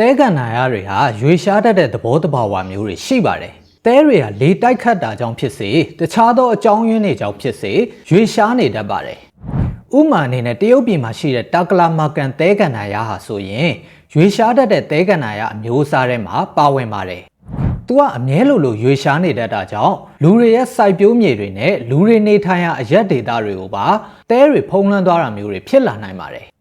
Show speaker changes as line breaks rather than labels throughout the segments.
တဲကန်နာရတွေဟာရွေရှားတတ်တဲ့သဘောတဘာဝမျိုးတွေရှိပါတယ်။တဲတွေကလေတိုက်ခတ်တာကြောင့်ဖြစ်စေတခြားသောအကြောင်းရင်းတွေကြောင့်ဖြစ်စေရွေရှားနေတတ်ပါတယ်။ဥမာအနေနဲ့တရုတ်ပြည်မှာရှိတဲ့တာကလာမာကန်တဲကန်နာရဟာဆိုရင်ရွေရှားတတ်တဲ့တဲကန်နာရအမျိုးအစားထဲမှာပါဝင်ပါတယ်။သူကအမြဲလိုလိုရွေရှားနေတတ်တာကြောင့်လူတွေရဲ့စိုက်ပျိုးမြေတွေနဲ့လူတွေနေထိုင်ရာအရက်ဒေသတွေကိုပါတဲတွေဖုံးလွှမ်းသွားတာမျိုးတွေဖြစ်လာနိုင်ပါတယ်။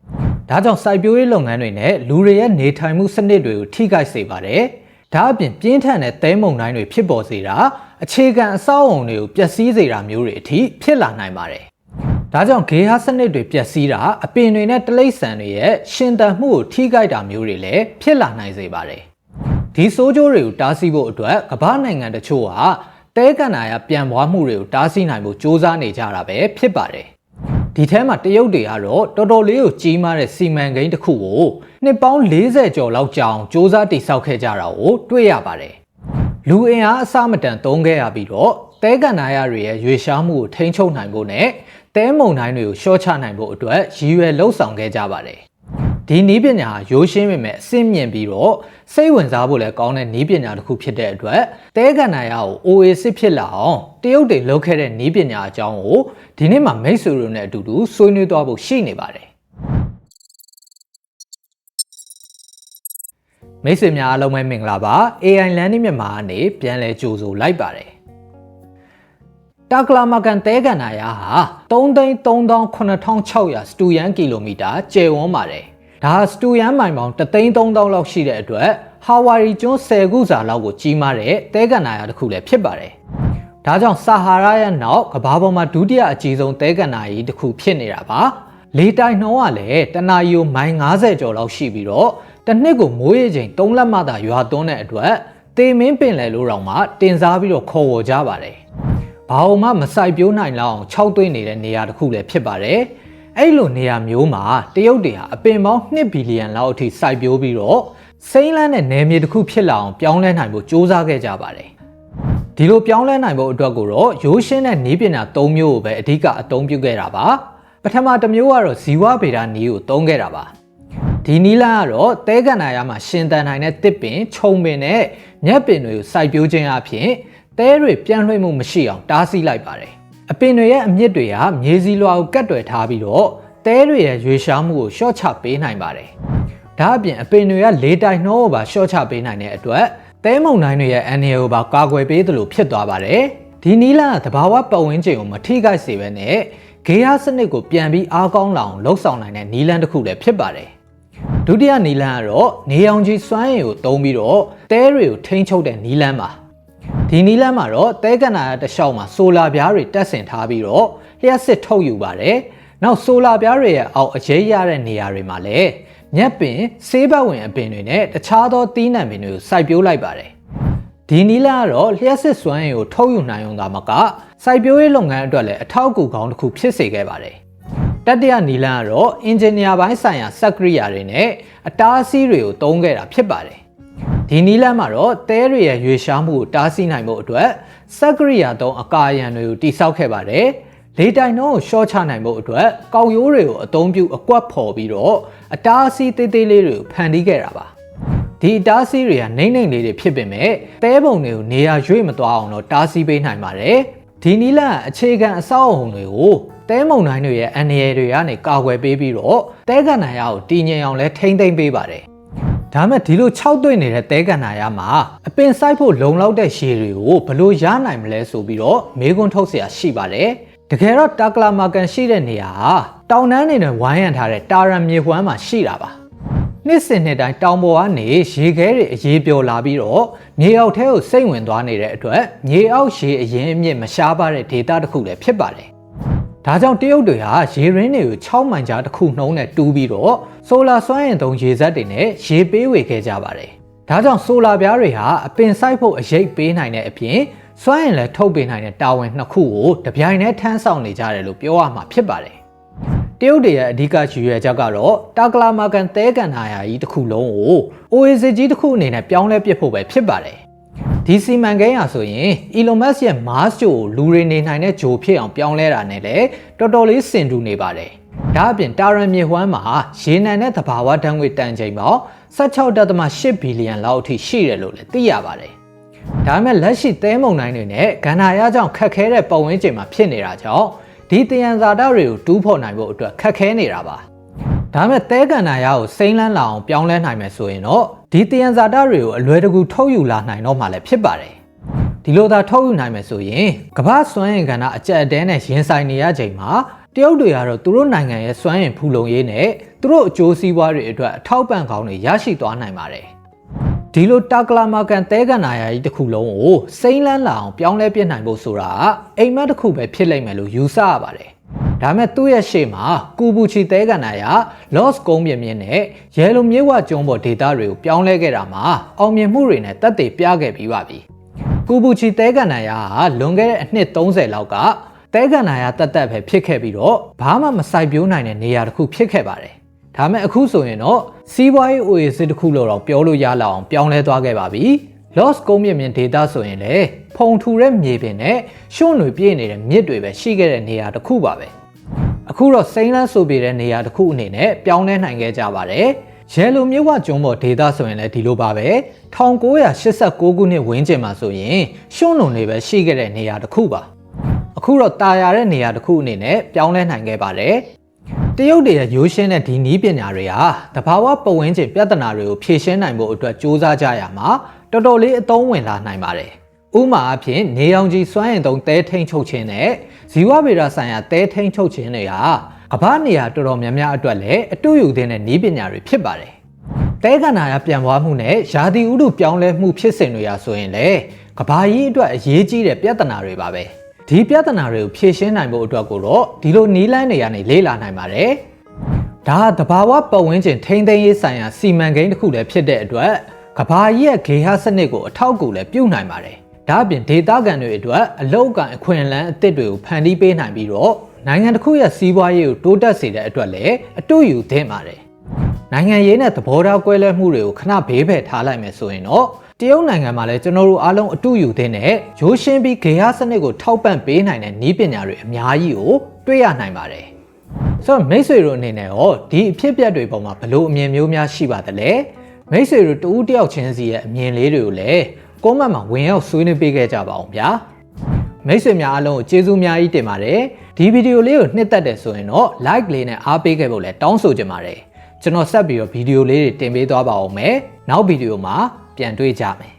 ဒါကြောင့်စိုက်ပျိုးရေးလုပ်ငန်းတွေနဲ့လူတွေရဲ့နေထိုင်မှုစနစ်တွေကိုထိခိုက်စေပါတယ်။ဒါအပြင်ပြင်းထန်တဲ့သဲမုန်တိုင်းတွေဖြစ်ပေါ်စေတာအခြေခံအဆောက်အုံတွေကိုပျက်စီးစေတာမျိုးတွေအထိဖြစ်လာနိုင်ပါတယ်။ ဒါကြောင့်ဂေဟာစနစ်တွေပျက်စီးတာအပင်တွေနဲ့တလိษံတွေရဲ့ရှင်သန်မှုကိုထိခိုက်တာမျိုးတွေလည်းဖြစ်လာနိုင်စေပါတယ်။ဒီဆိုးကျိုးတွေကိုတားဆီးဖို့အတွက်ကမ္ဘာနိုင်ငံတချို့ဟာတဲကန်နာရပြန်ပွားမှုတွေကိုတားဆီးနိုင်ဖို့စ조사နေကြတာပဲဖြစ်ပါတယ်။ ဒီထဲမှာတရုတ်တွေကတော့တော်တော်လေးကိုကြီးမားတဲ့စီမံကိန်းတစ်ခုကိုနှစ်ပေါင်း40ကျော်လောက်ကြာအောင်စ조사တိစောက်ခဲ့ကြတာကိုတွေ့ရပါတယ်။လူအင်အားအစမတန်သုံးခဲ့ရပြီးတော့တဲကန်နာရတွေရဲ့ရွေရှားမှုကိုထိန်းချုပ်နိုင်ဖို့နဲ့တဲမုံတိုင်းတွေကိုရှော့ချနိုင်ဖို့အတွက်ရည်ရွယ်လှုပ်ဆောင်ခဲ့ကြပါတယ်။ဒီနီးပညာဟာရိုးရှင်းပေမဲ့အဆင့်မြင့်ပြီးတော့ စိတ်ဝင်စားဖို့လည်းကောင်းတဲ့နီးပညာတစ်ခုဖြစ်တဲ့အတွက်တဲကန်နာရကို OASIS ဖြစ်လာအောင်တရုတ်တွေလုပ်ခဲ့တဲ့နီးပညာအကြောင်းကိုဒီနေ့မှာမိတ်ဆွေတို့နဲ့အတူတူဆွေးနွေးသွားဖို့ရှိနေပါတယ်။မိတ်ဆွေများအားလုံးပဲမင်္ဂလာပါ AI Learning မြန်မာကနေပြန်လည်ကြိုဆိုလိုက်ပါတယ်တာကလာမကန်တဲကန်နာယာဟာ3,3600စတူယန်ကီလိုမီတာကျယ်ဝန်းပါတယ် ဒါဟာစတူယန်မိုင်ပေါင်း3,3000လောက်ရှိတဲ့အတွက်ဟာဝါရီကျွန်း10ခုစာလောက်ကိုကြီးမားတဲ့တဲကန်နာယာတစ်ခုလည်းဖြစ်ပါတယ်ဒါကြောင့်ဆာဟာရာရဲ့နောက်ကမ္ဘာပေါ်မှာဒုတိယအကြီးဆုံးတဲကန်နာရီတစ်ခုဖြစ်နေတာပါလေတိုင်နှုံးကလည်းတနာရီကိုမိုင်90ကျော်လောက်ရှိပြီးတော့တစ်နှစ်ကိုမိုးရေချိန်3လက်မှသာရွာသွန်းတဲ့အတွက်တေမင်းပင်လယ်လိုတောင်မှတင်စားပြီးတော့ခေါ်ဝေါ်ကြပါတယ်။ဘာအောင်မှမစိုက်ပျိုးနိုင်လောက်အောင်ခြောက်သွင်းနေတဲ့နေရာတစ်ခုလည်းဖြစ်ပါတယ်။ အဲ့လိုနေရာမျိုးမှာတရုတ်တွေဟာအပင်ပေါင်း2ဘီလီယံလောက်အထိစိုက်ပျိုးပြီးတော့စိမ့်လန်းတဲ့နယ်မြေတစ်ခုဖြစ်လာအောင်ပြောင်းလဲနိုင်ဖို့စ조사ခဲ့ကြပါတယ်။ဒီလိုပြောင်းလဲနိုင်ဖို့အတွက်ကိုတော့ရိုးရှင်းတဲ့နည်းပညာ၃မျိုးကိုပဲအဓိကအသုံးပြုခဲ့တာပါ။ပထမတစ်မျိုးကတော့ဇီဝဗေဒနည်းကိုသုံးခဲ့တာပါ။ဒီနီလာကတော့တဲကန်နာရမှာရှင်တန်နိုင်တဲ့တစ်ပင်ခြုံပင်နဲ့ညက်ပင်တွေကိုစိုက်ပျိုးခြင်းအပြင်တဲတွေပြန့်လွှင့်မှုမရှိအောင်တားဆီးလိုက်ပါတယ်။ အပင်တွေရဲ့အမြစ်တွေဟာမြေစီလွှာကိုကတ်တွယ်ထားပြီးတော့တဲတွေရဲ့ရွေရှားမှုကိုရှော့ချပေးနိုင်ပါတယ်။ဒါအပြင်အပင်တွေကလေတိုင်နှောကိုပါရှော့ချပေးနိုင်တဲ့အတွက်တဲမုန်တိုင်းတွေရဲ့အန်ရီကိုပါကာကွယ်ပေးသလိုဖြစ်သွားပါတယ်။ဒီနီလာကသဘာဝပတ်ဝန်းကျင်ကိုမထိခိုက်စေဘဲနဲ့ဂေဟစနစ်ကိုပြန်ပြီးအားကောင်းလာအောင်လှုပ်ဆောင်နိုင်တဲ့နီလန်တစ်ခုလည်းဖြစ်ပါတယ်။ဒုတိယနီလန်းကတော့နေအောင်ကြီးစွမ်းရည်ကိုသုံးပြီးတော့တဲတွေကိုထိန်းချုပ်တဲ့နီလန်းပါ ဒီနီလန်းမှာတော့တဲကန်နာရတစ်လျှောက်မှာဆိုလာပြားတွေတက်ဆင်ထားပြီးတော့လျှက်စစ်ထုတ်ယူပါတယ်နောက်ဆိုလာပြားတွေရဲ့အောက်အရေးရတဲ့နေရာတွေမှာလည်းမြက်ပင်ဆေးဘက်ဝင်အပင်တွေနဲ့တခြားသောသီးနှံပင်တွေကိုစိုက်ပျိုးလိုက်ပါတယ်ဒီနီလာကတော့လျှက်စစ်စွမ်းရည်ကိုထုတ်ယူနိုင်အောင်သာမကစိုက်ပျိုးရေးလုပ်ငန်းအတွက်လည်းအထောက်အကူကောင်းတစ်ခုဖြစ်စေခဲ့ပါတယ်တတိယနီလန်ကတော့အင်ဂျင်နီယာပိုင်းဆိုင်ရာစက်ကရိယာတွေနဲ့အတားအဆီးတွေကိုသုံးခဲ့တာဖြစ်ပါတယ်။ ဒီနီလန်မှာတော့တဲတွေရဲ့ရွေရှားမှုကိုတားဆီးနိုင်ဖို့အတွက်စက်ကရိယာသုံးအကာအရံတွေကိုတိစောက်ခဲ့ပါတယ်။လေတိုင်နှုံးကိုရှော့ချနိုင်ဖို့အတွက်ကောက်ရိုးတွေကိုအသုံးပြုအကွက်ဖော်ပြီးတော့အတားအဆီးသေးသေးလေးတွေကိုဖန်တီးခဲ့တာပါ။ဒီတားဆီးတွေကနှိမ့်နှိမ့်လေးတွေဖြစ်ပေမဲ့တဲပုံတွေကိုနေရာရွေ့မသွားအောင်တော့တားဆီးပေးနိုင်ပါတယ်။ဒီနီလန်အခြေခံအဆောက်အုံတွေကိုတဲမုံတိုင်းတွေရဲ့အန်ရယ်တွေကနေကာကွယ်ပေးပြီးတော့တဲကန်နာရကိုတည်ငြိမ်အောင်လဲထိမ့်သိမ့်ပေးပါတယ်။ ဒါမဲ့ဒီလို6တွေ့နေတဲ့တဲကန်နာရမှာအပင်ဆိုင်ဖို့လုံလောက်တဲ့ရှည်တွေကိုဘယ်လိုရနိုင်မလဲဆိုပြီးတော့မေးခွန်းထုတ်เสียရှိပါတယ်။တကယ်တော့တာကလာမာကန်ရှိတဲ့နေရာဟာတောင်တန်းနေနဲ့ဝိုင်းရံထားတဲ့တာရန်မြေဝမ်းမှာရှိတာပါ။နှစ်စဉ်နှစ်တိုင်းတောင်ပေါ်ကနေရေခဲတွေအရေးပျော်လာပြီးတော့မြေအောက်ထဲကိုစိတ်ဝင်သွားနေတဲ့အတွက်မြေအောက်ရေအရင်အမြင့်မရှားပါတဲ့ဒေတာတစ်ခုလည်းဖြစ်ပါတယ်။ ဒါကြောင့်တရုတ်တွေဟာရေရင်းတွေကို6မိုင်ကြားတစ်ခုနှုံးနဲ့တူးပြီးတော့ဆိုလာစွမ်းအင်သုံးရေစက်တွေနဲ့ရေပေးဝေခဲ့ကြပါတယ်။ဒါကြောင့်ဆိုလာပြားတွေဟာအပင်ဆိုင်ဖို့အရေးပေးနိုင်တဲ့အပြင်စွမ်းအင်လည်းထုတ်ပေးနိုင်တဲ့တာဝန်နှစ်ခုကိုတပြိုင်တည်းထမ်းဆောင်နေကြတယ်လို့ပြောရမှာဖြစ်ပါတယ်။တရုတ်တွေရဲ့အဓိကရည်ရွယ်ချက်ကတော့တာကလာမာကန်တဲကန်နာယာကြီးတစ်ခုလုံးကို OASIS ကြီးတစ်ခုအနေနဲ့ပြောင်းလဲပစ်ဖို့ပဲဖြစ်ပါတယ်။ ဒီစီမံကိန်းဟာဆိုရင် Elon Musk ရဲ့ Mars ဂျိုကိုလူတွေနေနိုင်တဲ့ဂျိုဖြစ်အောင်ပြောင်းလဲတာနဲ့လည်းတော်တော်လေးစင်တူနေပါတယ်။ဒါအပြင်တာရန်မြေဝမ်းမှာရေနံနဲ့သဘာဝဓာတ်ငွေတန်ချိန်ပေါင်း16.8ဘီလီယံလောက်အထိရှိတယ်လို့လည်းသိရပါတယ်။ဒါပေမဲ့လက်ရှိသဲမုန်တိုင်းတွေနဲ့ကန္နာရကြောင့်ခက်ခဲတဲ့ပတ်ဝန်းကျင်မှာဖြစ်နေတာကြောင့်ဒီတယံဇာတတွေကိုတူးဖော်နိုင်ဖို့အတွက်ခက်ခဲနေတာပါ။ ဒါပေမဲ့သဲကန္နာရကိုစိမ့်လန်းလာအောင်ပြောင်းလဲနိုင်မယ်ဆိုရင်တော့ဒီတယံဇာတတွေကိုအလွယ်တကူထုတ်ယူလာနိုင်တော့မှလည်းဖြစ်ပါတယ်။ဒီလိုသာထုတ်ယူနိုင်မယ်ဆိုရင်ကမ္ဘာစွမ်းအင်ကဏ္ဍအကြက်အတဲနဲ့ရင်ဆိုင်နေရချိန်မှာတရုတ်တွေကတော့သူတို့နိုင်ငံရဲ့စွမ်းအင်ဖူလုံရေးနဲ့သူတို့အကျိုးစီးပွားတွေအတွက်အထောက်ပံ့ကောင်းတွေရရှိသွားနိုင်ပါတယ်။ဒီလိုတာကလာမာကန်တဲကန်နာယာကြီးတစ်ခုလုံးကိုစိမ့်လန်းလာအောင်ပြောင်းလဲပြစ်နိုင်ဖို့ဆိုတာကအိမ်မက်တစ်ခုပဲဖြစ်လိမ့်မယ်လို့ယူဆရပါတယ်။ ဒါမဲ့သူ့ရဲ့ရှေ့မှာကူဘူချီတဲကန်နာယာ loss ကုန်းပြင်းပြင်းနဲ့ရဲလိုမြေဝကျွန်းပေါ်ဒေတာတွေကိုပြောင်းလဲခဲ့တာမှာအောင်မြင်မှုတွေနဲ့တက်တည်ပြခဲ့ပြီးပါပြီ။ကူဘူချီတဲကန်နာယာကလွန်ခဲ့တဲ့အနှစ်30လောက်ကတဲကန်နာယာတက်တက်ပဲဖြစ်ခဲ့ပြီးတော့ဘာမှမဆိုင်ပြိုးနိုင်တဲ့နေရာတစ်ခုဖြစ်ခဲ့ပါတယ်။ဒါမဲ့အခုဆိုရင်တော့စီးပွားရေး oasis တစ်ခုလို့တော့ပြောလို့ရလောက်အောင်ပြောင်းလဲသွားခဲ့ပါပြီ။ loss ကုန်းမြင့်မြင့် data ဆိုရင်လေဖုံထူတဲ့မြေပြင်နဲ့ရှုံ့တွေပြည့်နေတဲ့မြစ်တွေပဲရှိခဲ့တဲ့နေရာတစ်ခုပါပဲ။အခုတော့စိမ့်လန်းဆိုပြတဲ့နေရာတစ်ခုအနေနဲ့ပြောင်းလဲနိုင်ခဲ့ကြပါတယ်။ရဲလိုမြစ်ဝကျွန်းပေါ်ဒေတာဆိုရင်လည်းဒီလိုပါပဲ1989ခုနှစ်ဝန်းကျင်မှာဆိုရင်ရှုံ့လုံတွေပဲရှိခဲ့တဲ့နေရာတစ်ခုပါအခုတော့တာယာတဲ့နေရာတစ်ခုအနေနဲ့ပြောင်းလဲနိုင်ခဲ့ပါတယ်တရုတ်တွေရဲ့ရိုးရှင်းတဲ့ဒီနီးပညာတွေဟာတဘာဝပတ်ဝန်းကျင်ပြဿနာတွေကိုဖြေရှင်းနိုင်ဖို့အတွက်စ조사ကြရမှာ တော်တော်လေးအသုံးဝင်လာနိုင်ပါတယ်ဥမာအဖြစ်နေအောင်ကြီးစွမ်းရင်တုံးတဲထိန်ချုပ်ခြင်းနဲ့ဇီဝဗေဒဆိုင်ရာတဲထိန်ချုပ်ခြင်းတွေဟာကမ္ဘာနေရာတော်တော်များများအတွက်လည်းအတူယူတဲ့နီးပညာတွေဖြစ်ပါတယ်တဲကနာရပြန်ပွားမှုနဲ့ယာတိဥတုပြောင်းလဲမှုဖြစ်စဉ်တွေရာဆိုရင်လေကဘာကြီးအတွက်အရေးကြီးတဲ့ပြဿနာတွေပါပဲဒီပြဿနာတွေကိုဖြေရှင်းနိုင်ဖို့အတွက်ကိုတော့ဒီလိုနီးလန်းတွေကနေလေ့လာနိုင်ပါတယ်ဒါကတဘာဝပတ်ဝန်းကျင်ထိန်းသိမ်းရေးဆိုင်ရာစီမံကိန်းတစ်ခုလည်းဖြစ်တဲ့အတွက် ကဘာကြီးရဲ့ဂေဟစနစ်ကိုအထောက်အကူလည်းပြုနိုင်ပါတယ်ဒါအပြင်ဒေတာကန်တွေအတွက်အလောက်ကန်အခွင့်အလမ်းအသစ်တွေကိုဖန်တီးပေးနိုင်ပြီးတော့နိုင်ငံတစ်ခုရဲ့စီးပွားရေးကိုတိုးတက်စေတဲ့အတွက်လည်းအတူယူသင့်ပါတယ်နိုင်ငံရေးနဲ့သဘောထားကွဲလွဲမှုတွေကိုခဏဘေးဖယ်ထားလိုက်မယ်ဆိုရင်တော့တရုတ်နိုင်ငံမှာလည်းကျွန်တော်တို့အားလုံးအတူယူသင့်တဲ့ရိုးရှင်းပြီးဂေဟစနစ်ကိုထောက်ပံ့ပေးနိုင်တဲ့နည်းပညာတွေအများကြီးကိုတွေ့ရနိုင်ပါတယ်ဆိုတော့မိတ်ဆွေတို့အနေနဲ့ရောဒီအဖြစ်အပျက်တွေပေါ်မှာဘလို့အမြင်မျိုးများရှိပါသလဲ မိတ်ဆွေတို့တူဦးတယောက်ချင်းစီရဲ့အမြင်လေးတွေကိုလည်းကွန်မန့်မှာဝင်ရောက်ဆွေးနွေးပေးခဲ့ကြပါအောင်ဗျာမိတ်ဆွေများအားလုံးကိုကျေးဇူးများကြီးတင်ပါတယ်ဒီဗီဒီယိုလေးကိုနှစ်သက်တယ်ဆိုရင်တော့ like လေးနဲ့အားပေးခဲ့ဖို့လည်းတောင်းဆိုချင်ပါတယ်ကျွန်တော်ဆက်ပြီးတော့ဗီဒီယိုလေးတွေတင်ပေးသွားပါအောင်မယ်နောက်ဗီဒီယိုမှာပြန်တွေ့ကြမယ်